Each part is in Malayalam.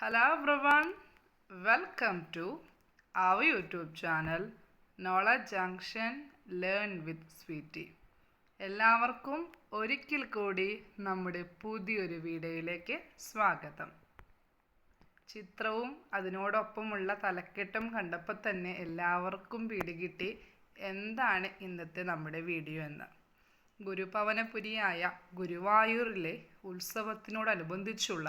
Hello everyone welcome to our YouTube channel knowledge junction learn with Sweety എല്ലാവർക്കും ഒരിക്കൽ കൂടി നമ്മുടെ പുതിയൊരു വീഡിയോയിലേക്ക് സ്വാഗതം. ചിത്രവും അതിനോടൊപ്പമുള്ള തലക്കെട്ടും കണ്ടപ്പോൾ തന്നെ എല്ലാവർക്കും പിടികിട്ടി എന്താണ് ഇന്നത്തെ നമ്മുടെ വീഡിയോ എന്ന്. ഗുരുഭവനപുരിയായ ഗുരുവായൂരിലെ ഉത്സവത്തിനോടനുബന്ധിച്ചുള്ള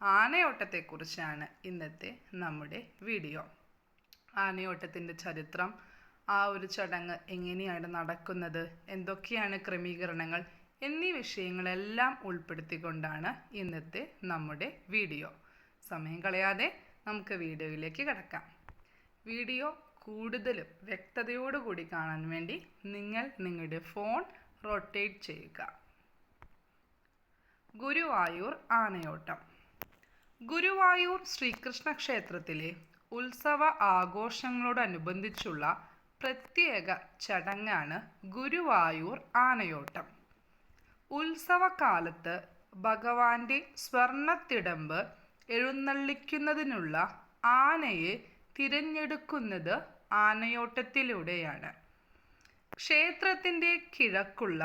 ആനയോട്ടത്തെക്കുറിച്ചാണ് ഇന്നത്തെ നമ്മുടെ വീഡിയോ. ആനയോട്ടത്തിന്റെ ചരിത്രം ആ ഒരു ചടങ്ങ് എങ്ങനെയാണ് നടക്കുന്നത് എന്തൊക്കെയാണ് ക്രമീകരണങ്ങൾ എന്നീ വിഷയങ്ങളെല്ലാം ഉൾപ്പെടുത്തിക്കൊണ്ടാണ് ഇന്നത്തെ നമ്മുടെ വീഡിയോ. സമയം കളയാതെ നമുക്ക് വീഡിയോയിലേക്ക് കിടക്കാം. വീഡിയോ കൂടുതലും വ്യക്തതയോടുകൂടി കാണാൻ വേണ്ടി നിങ്ങൾ നിങ്ങളുടെ ഫോൺ റൊട്ടേറ്റ് ചെയ്യുക. ഗുരുവായൂർ ആനയോട്ടം. ഗുരുവായൂർ ശ്രീകൃഷ്ണ ക്ഷേത്രത്തിലെ ഉത്സവ ആഘോഷങ്ങളോടനുബന്ധിച്ചുള്ള പ്രത്യേക ചടങ്ങാണ് ഗുരുവായൂർ ആനയോട്ടം. ഉത്സവകാലത്ത് ഭഗവാന്റെ സ്വർണത്തിടമ്പ് എഴുന്നള്ളിക്കുന്നതിനുള്ള ആനയെ തിരഞ്ഞെടുക്കുന്നത് ആനയോട്ടത്തിലൂടെയാണ്. ക്ഷേത്രത്തിന്റെ കിഴക്കുള്ള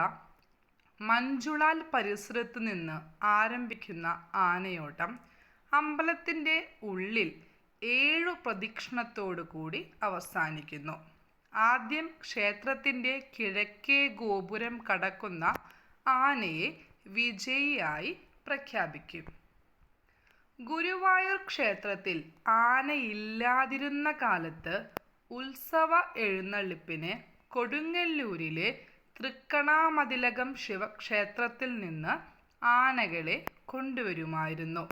മഞ്ജുളാൽ പരിസരത്ത് നിന്ന് ആരംഭിക്കുന്ന ആനയോട്ടം അമ്പലത്തിന്റെ ഉള്ളിൽ ഏഴു പ്രദക്ഷിണത്തോടു കൂടി അവസാനിക്കുന്നു. ആദ്യം ക്ഷേത്രത്തിന്റെ കിഴക്കേ ഗോപുരം കടക്കുന്ന ആനയെ വിജയിയായി പ്രഖ്യാപിക്കും. ഗുരുവായൂർ ക്ഷേത്രത്തിൽ ആനയില്ലാതിരുന്ന കാലത്ത് ഉത്സവ എഴുന്നള്ളിപ്പിന് കൊടുങ്ങല്ലൂരിലെ തൃക്കണാമതിലകം ശിവക്ഷേത്രത്തിൽ നിന്ന് ആനകളെ കൊണ്ടുവരുമായിരുന്നു.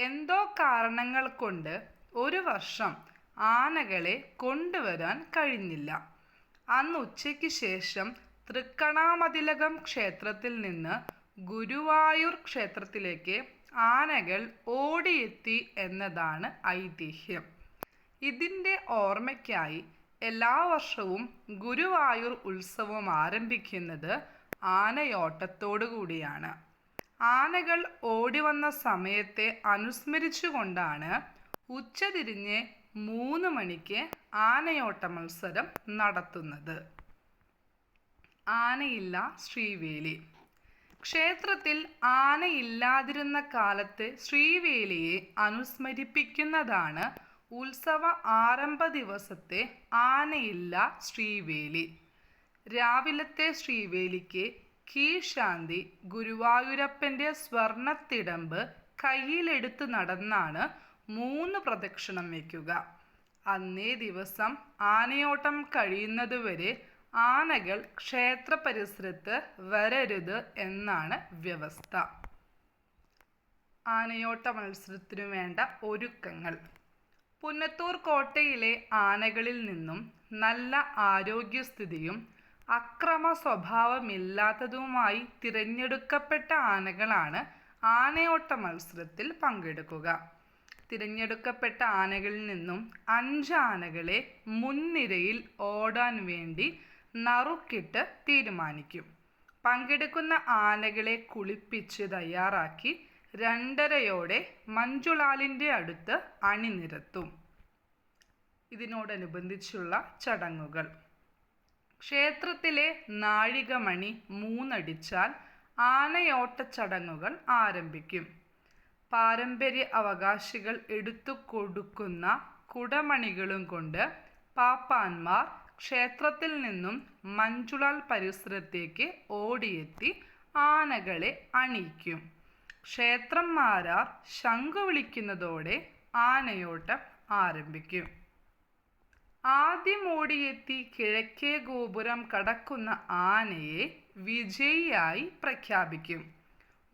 എന്തോ കാരണങ്ങൾ കൊണ്ട് ഒരു വർഷം ആനകളെ കൊണ്ടുവരാൻ കഴിഞ്ഞില്ല. അന്ന് ഉച്ചയ്ക്ക് ശേഷം തൃക്കണാമതിലകം ക്ഷേത്രത്തിൽ നിന്ന് ഗുരുവായൂർ ക്ഷേത്രത്തിലേക്ക് ആനകൾ ഓടിയെത്തി എന്നതാണ് ഐതിഹ്യം. ഇതിന്റെ ഓർമ്മയ്ക്കായി എല്ലാ വർഷവും ഗുരുവായൂർ ഉത്സവം ആരംഭിക്കുന്നത് ആനയോട്ടത്തോടു കൂടിയാണ് ആനകൾ ഓടിവന്ന സമയത്തെ അനുസ്മരിച്ചുകൊണ്ടാണ് ഉച്ചതിരിഞ്ഞ് മൂന്ന് മണിക്ക് ആനയോട്ട മത്സരം നടത്തുന്നത്. ആനയില്ല ശ്രീവേലി. ക്ഷേത്രത്തിൽ ആനയില്ലാതിരുന്ന കാലത്ത് ശ്രീവേലിയെ അനുസ്മരിപ്പിക്കുന്നതാണ് ഉത്സവ ആരംഭ ദിവസത്തെ ആനയില്ല ശ്രീവേലി. രാവിലത്തെ ശ്രീവേലിക്ക് കീഴ്ശാന്തി ഗുരുവായൂരപ്പന്റെ സ്വർണത്തിടമ്പ് കയ്യിലെടുത്ത് നടന്നാണ് മൂന്ന് പ്രദക്ഷിണം വയ്ക്കുക അന്നേ ദിവസം ആനയോട്ടം കഴിയുന്നതുവരെ ആനകൾ ക്ഷേത്ര പരിസരത്ത് വരരുത് എന്നാണ് വ്യവസ്ഥ. ആനയോട്ട മത്സരത്തിനു വേണ്ട ഒരുക്കങ്ങൾ. പുന്നത്തൂർ കോട്ടയിലെ ആനകളിൽ നിന്നും നല്ല ആരോഗ്യസ്ഥിതിയും അക്രമ സ്വഭാവമില്ലാത്തതുമായി തിരഞ്ഞെടുക്കപ്പെട്ട ആനകളാണ് ആനയോട്ട മത്സരത്തിൽ പങ്കെടുക്കുക. തിരഞ്ഞെടുക്കപ്പെട്ട ആനകളിൽ നിന്നും അഞ്ച് ആനകളെ മുൻനിരയിൽ ഓടാൻ വേണ്ടി നറുക്കിട്ട് തീരുമാനിക്കും. പങ്കെടുക്കുന്ന ആനകളെ കുളിപ്പിച്ച് തയ്യാറാക്കി രണ്ടരയോടെ മഞ്ജുളാലിന്റെ അടുത്ത് അണിനിരത്തും. ഇതിനോടനുബന്ധിച്ചുള്ള ചടങ്ങുകൾ. ക്ഷേത്രത്തിലെ നാഴികമണി മൂന്നടിച്ചാൽ ആനയോട്ട ചടങ്ങുകൾ ആരംഭിക്കും. പാരമ്പര്യ അവകാശികൾ എടുത്തു കൊടുക്കുന്ന കുടമണികളും കൊണ്ട് പാപ്പാന്മാർ ക്ഷേത്രത്തിൽ നിന്നും മഞ്ചുളാൽ പരിസരത്തേക്ക് ഓടിയെത്തി ആനകളെ അണിയിക്കും. ക്ഷേത്രം മാരാർ ശംഖു വിളിക്കുന്നതോടെ ആനയോട്ടം ആരംഭിക്കും. ആദ്യം ഓടിയെത്തി കിഴക്കേ ഗോപുരം കടക്കുന്ന ആനയെ വിജയിയായി പ്രഖ്യാപിക്കും.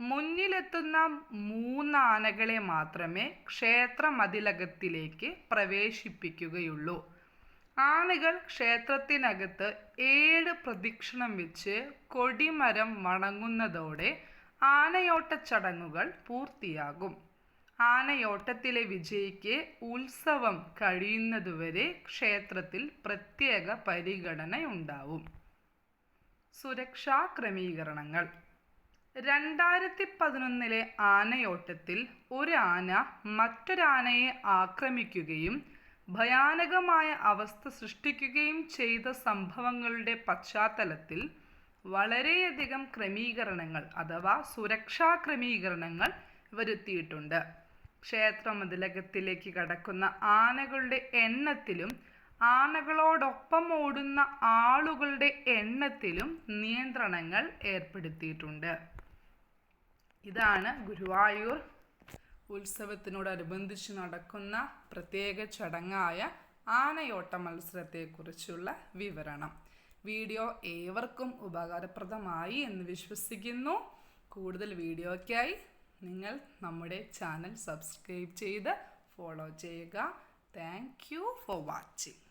മുന്നിലെത്തുന്ന മൂന്നാനകളെ മാത്രമേ ക്ഷേത്ര മതിലകത്തിലേക്ക് പ്രവേശിപ്പിക്കുകയുള്ളൂ. ആനകൾ ക്ഷേത്രത്തിനകത്ത് ഏഴ് പ്രദക്ഷിണം വെച്ച് കൊടിമരം വണങ്ങുന്നതോടെ ആനയോട്ട ചടങ്ങുകൾ പൂർത്തിയാകും. ആനയോട്ടത്തിലെ വിജയിക്ക് ഉത്സവം കഴിയുന്നതുവരെ ക്ഷേത്രത്തിൽ പ്രത്യേക പരിഗണനയുണ്ടാവും. സുരക്ഷാ ക്രമീകരണങ്ങൾ. രണ്ടായിരത്തി പതിനൊന്നിലെ ആനയോട്ടത്തിൽ ഒരു ആന മറ്റൊരാനയെ ആക്രമിക്കുകയും ഭയാനകമായ അവസ്ഥ സൃഷ്ടിക്കുകയും ചെയ്ത സംഭവങ്ങളുടെ പശ്ചാത്തലത്തിൽ വളരെയധികം ക്രമീകരണങ്ങൾ അഥവാ സുരക്ഷാ ക്രമീകരണങ്ങൾ വരുത്തിയിട്ടുണ്ട്. ക്ഷേത്ര മതിലകത്തിലേക്ക് കടക്കുന്ന ആനകളുടെ എണ്ണത്തിലും ആനകളോടൊപ്പം ഓടുന്ന ആളുകളുടെ എണ്ണത്തിലും നിയന്ത്രണങ്ങൾ ഏർപ്പെടുത്തിയിട്ടുണ്ട്. ഇതാണ് ഗുരുവായൂർ ഉത്സവത്തിനോടനുബന്ധിച്ച് നടക്കുന്ന പ്രത്യേക ചടങ്ങായ ആനയോട്ട മത്സരത്തെക്കുറിച്ചുള്ള വിവരണം. വീഡിയോ ഏവർക്കും ഉപകാരപ്രദമായി എന്ന് വിശ്വസിക്കുന്നു. കൂടുതൽ വീഡിയോയ്ക്കായി നിങ്ങൾ നമ്മുടെ ചാനൽ സബ്സ്ക്രൈബ് ചെയ്ത് ഫോളോ ചെയ്യുക. Thank you for watching